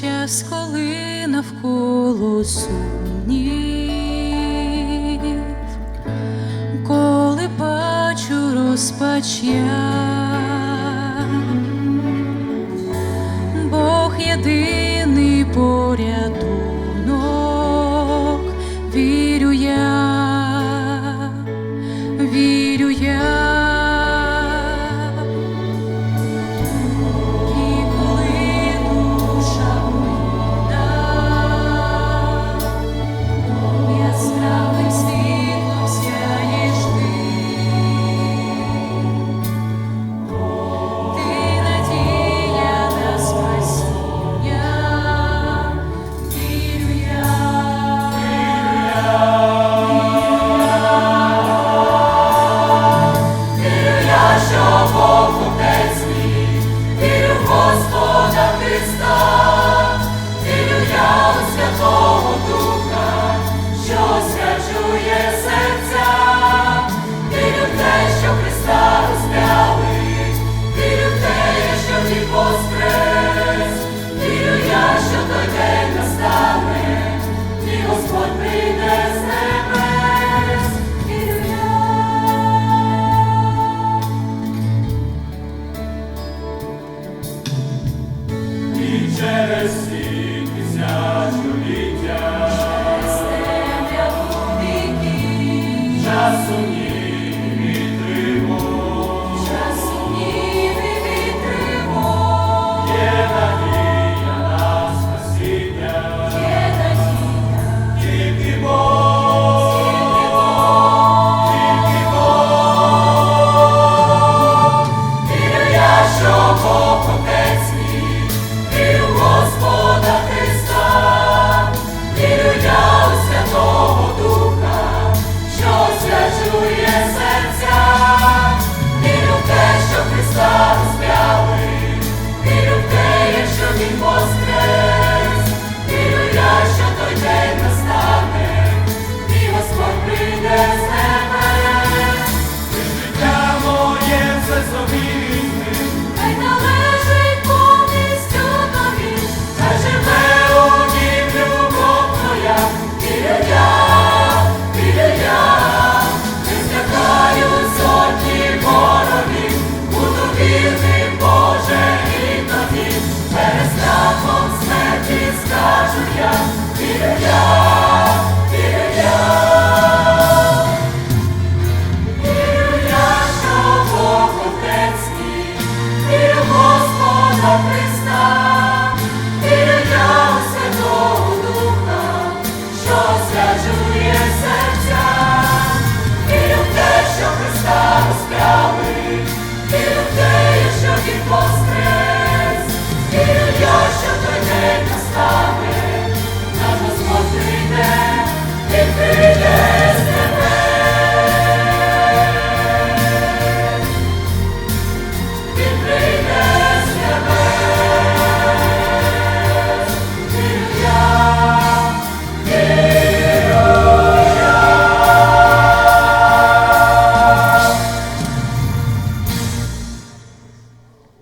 Час, коли навколо сумнів, коли бачу розпач Бог єдиний порятунок, вірю я, вірю я. mercy. Sunday morning. Перестав